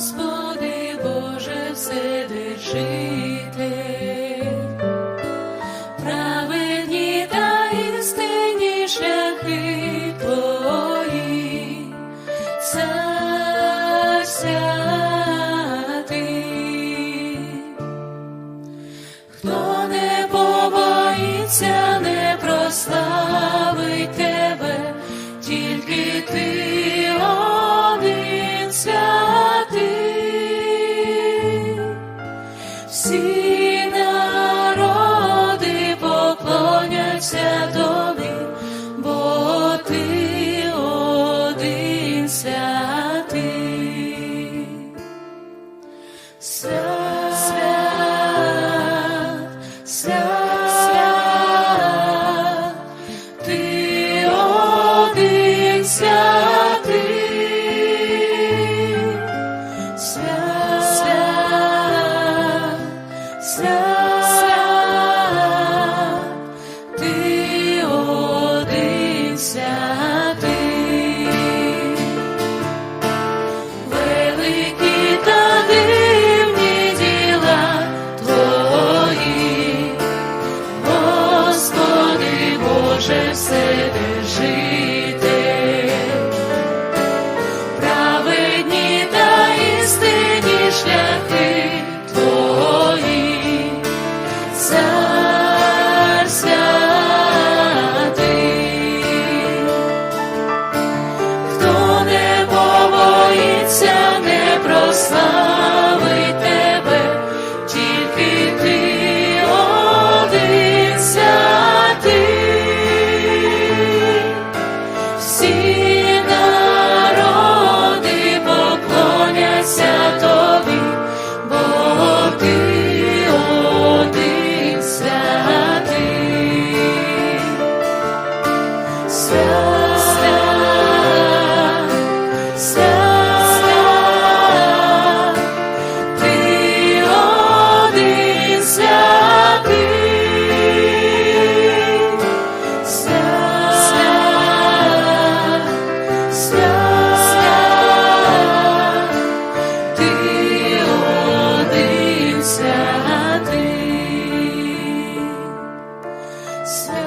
Господи Боже Вседержитель, Хто не побоїться, не прославить тебе, тільки ти один святий. Всі народи поклоняться So So.